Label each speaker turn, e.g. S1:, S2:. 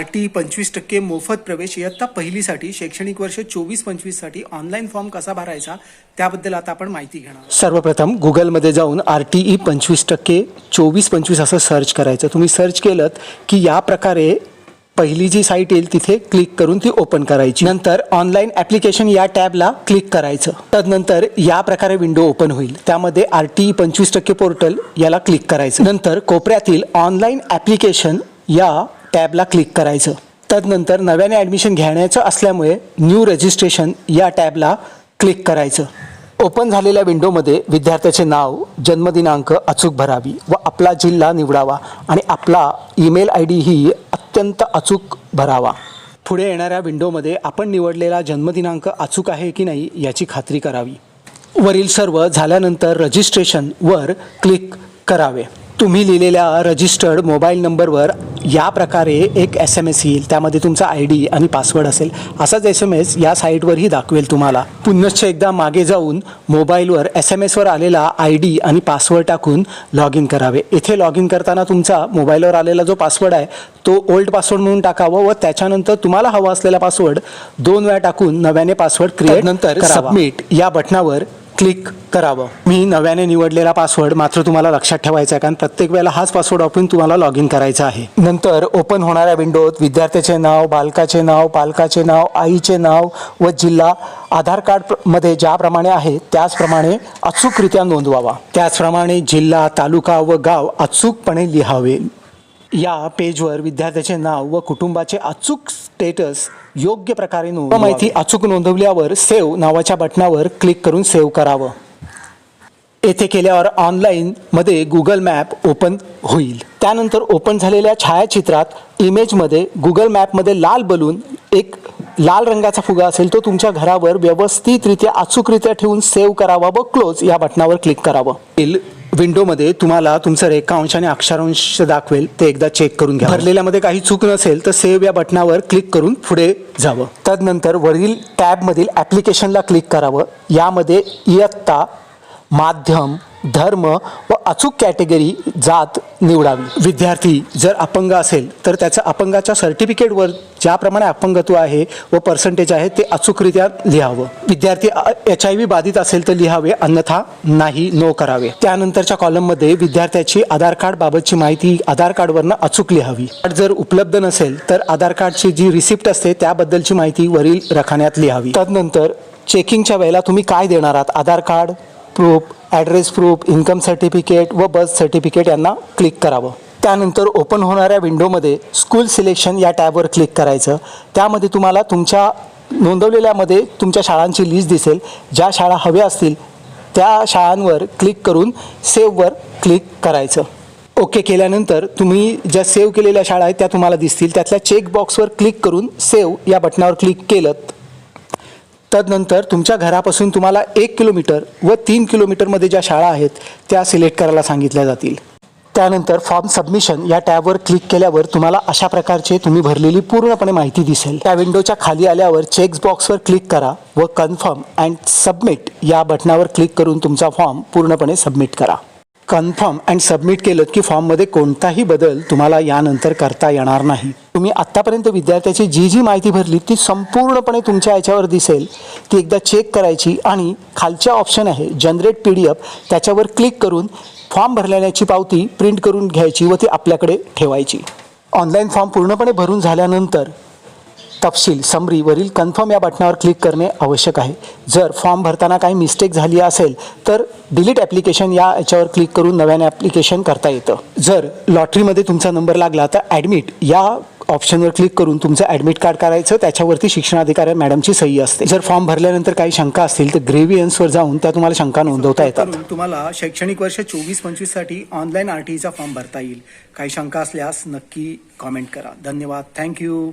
S1: R T पंचवीस टक्के मोफत प्रवेश इयत्ता पहिलीसाठी शैक्षणिक वर्ष चोवीस पंचवीससाठी ऑनलाईन फॉर्म कसा भरायचा त्याबद्दल आता आपण माहिती घेणार
S2: सर्वप्रथम गुगलमध्ये जाऊन आर टी ई पंचवीस टक्के चोवीस पंचवीस असं सर्च करायचं. तुम्ही सर्च केलं की या प्रकारे पहिली जी साईट येईल तिथे क्लिक करून ती ओपन करायची. नंतर ऑनलाईन ॲप्लिकेशन या टॅबला क्लिक करायचं. तदनंतर या प्रकारे विंडो ओपन होईल. त्यामध्ये आर टी ई पंचवीस टक्के पोर्टल याला क्लिक करायचं. नंतर कोपऱ्यातील ऑनलाईन ॲप्लिकेशन या टॅबला क्लिक करायचं. तदनंतर नव्याने ॲडमिशन घेण्याचं असल्यामुळे न्यू रजिस्ट्रेशन या टॅबला क्लिक करायचं. ओपन झालेल्या विंडोमध्ये विद्यार्थ्याचे नाव जन्मदिनांक अचूक भरावी व आपला जिल्हा निवडावा आणि आपला ईमेल आय डी ही अत्यंत अचूक भरावा. पुढे येणाऱ्या विंडोमध्ये आपण निवडलेला जन्मदिनांक अचूक आहे की नाही याची खात्री करावी. वरील सर्व झाल्यानंतर रजिस्ट्रेशनवर क्लिक करावे. तुम्ही लिहिलेल्या रजिस्टर्ड मोबाईल नंबरवर या प्रकारे एक एस एम एस येईल. त्यामध्ये तुमचा आय डी आणि पासवर्ड असेल. असाच एस एम एस या साईटवरही दाखवेल तुम्हाला. पुनश्च एकदा मागे जाऊन मोबाईलवर एस एम एसवर आलेला आय डी आणि पासवर्ड टाकून लॉग इन करावे. इथे लॉग इन करताना तुमचा मोबाईलवर आलेला जो पासवर्ड आहे तो ओल्ड पासवर्ड म्हणून टाकावा व त्याच्यानंतर तुम्हाला हवा असलेला पासवर्ड दोन वेळा टाकून नव्याने पासवर्ड क्रिएट नंतर सबमिट या बटनावर क्लिक करावं. मी नव्याने निवडलेला पासवर्ड मात्र तुम्हाला लक्षात ठेवायचा आहे कारण प्रत्येक वेळेला हाच पासवर्ड वापरून तुम्हाला लॉग इन करायचा आहे. नंतर ओपन होणाऱ्या विंडोत विद्यार्थ्याचे नाव बालकाचे नाव पालकाचे नाव आईचे नाव व जिल्हा आधार कार्डमध्ये ज्याप्रमाणे आहे त्याचप्रमाणे अचूकरित्या नोंदवावा. त्याचप्रमाणे जिल्हा तालुका व गाव अचूकपणे लिहावे. या पेजवर विद्यार्थ्याचे नाव व कुटुंबाचे अचूक स्टेटस योग्य प्रकारे नोंद माहिती अचूक नोंदवल्यावर सेव्ह नावाच्या बटनावर क्लिक करून सेव्ह करावं. येथे केल्यावर ऑनलाईनमध्ये गुगल मॅप ओपन होईल. त्यानंतर ओपन झालेल्या छायाचित्रात इमेजमध्ये गुगल मॅपमध्ये लाल बलून एक लाल रंगाचा फुगा असेल तो तुमच्या घरावर व्यवस्थितरित्या अचूकरित्या ठेवून सेव्ह करावा व क्लोज या बटनावर क्लिक करावं. विंडोमध्ये तुम्हाला तुमचं रेखांश आणि अक्षरांश दाखवेल ते एकदा चेक करून घ्या भरलेल्यामध्ये काही चूक नसेल तर सेव्ह या बटनावर क्लिक करून पुढे जावं. तदनंतर वरील टॅबमधील ॲप्लिकेशनला क्लिक करावं. यामध्ये इयत्ता माध्यम धर्म व अचूक कॅटेगरी जात निवडावी. विद्यार्थी जर अपंग असेल तर त्याचं अपंगाच्या सर्टिफिकेटवर ज्याप्रमाणे अपंगत्व आहे व पर्सेंटेज आहे ते अचूकरित्या लिहावं. विद्यार्थी एच आय व्ही बाधित असेल तर लिहावे अन्यथा नाही नो करावे. त्यानंतरच्या कॉलममध्ये विद्यार्थ्याची आधार कार्ड बाबतची माहिती आधार कार्डवरनं अचूक लिहावी. जर उपलब्ध नसेल तर आधार कार्डची जी रिसिप्ट असते त्याबद्दलची माहिती वरील रखाण्यात लिहावी. तदनंतर चेकिंगच्या वेळेला तुम्ही काय देणार आहात? Aadhaar card proof address proof income certificate व बर्थ सर्टिफिकेट यांना क्लिक करावं. त्यानंतर ओपन होणाऱ्या विंडोमध्ये स्कूल सिलेक्शन या टॅबवर क्लिक करायचं. त्यामध्ये तुम्हाला तुमच्या नोंदवलेल्यामध्ये तुमच्या शाळांची लिस्ट दिसेल. ज्या शाळा हव्या असतील त्या शाळांवर क्लिक करून सेव्हवर क्लिक करायचं. ओके केल्यानंतर तुम्ही ज्या सेव्ह केलेल्या शाळा आहेत त्या तुम्हाला दिसतील. त्यातल्या चेकबॉक्सवर क्लिक करून सेव्ह या बटनावर क्लिक केलं. तदनंतर तुमच्या घरापासून तुम्हाला एक किलोमीटर व तीन किलोमीटरमध्ये ज्या शाळा आहेत त्या सिलेक्ट करायला सांगितल्या जातील. त्यानंतर फॉर्म सबमिशन या टॅबवर क्लिक केल्यावर तुम्हाला अशा प्रकारचे तुम्ही भरलेली पूर्णपणे माहिती दिसेल. त्या विंडोच्या खाली आल्यावर चेक्स बॉक्सवर क्लिक करा व कन्फर्म अँड सबमिट या बटनावर क्लिक करून तुमचा फॉर्म पूर्णपणे सबमिट करा. कन्फर्म अँड सबमिट केलं की फॉर्ममध्ये कोणताही बदल तुम्हाला यानंतर करता येणार नाही. तुम्ही आत्तापर्यंत विद्यार्थ्याची जी जी माहिती भरली ती संपूर्णपणे तुमच्या याच्यावर दिसेल. ती एकदा चेक करायची आणि खालच्या ऑप्शन आहे जनरेट पी डी एफ त्याच्यावर क्लिक करून फॉर्म भरल्याची पावती प्रिंट करून घ्यायची व ती आपल्याकडे ठेवायची. ऑनलाईन फॉर्म पूर्णपणे भरून झाल्यानंतर तपशील समरी वरील कन्फर्म या बटनावर क्लिक करणे आवश्यक आहे. जर फॉर्म भरताना काही मिस्टेक झाली असेल तर डिलीट ॲप्लिकेशन या याच्यावर क्लिक करून नव्याने ॲप्लिकेशन करता येतं. जर लॉटरीमध्ये तुमचा नंबर लागला तर ॲडमिट या ऑप्शनवर क्लिक करून तुमचं ॲडमिट कार्ड करायचं त्याच्यावरती शिक्षणाधिकारी मॅडमची सही असते. जर फॉर्म भरल्यानंतर काही शंका असतील तर ग्रेव्हियन्सवर जाऊन त्या तुम्हाला शंका नोंदवता येतात.
S1: तुम्हाला शैक्षणिक वर्ष चोवीस पंचवीससाठी ऑनलाईन आर टीचा फॉर्म भरता येईल. काही शंका असल्यास नक्की कॉमेंट करा. धन्यवाद. थँक्यू.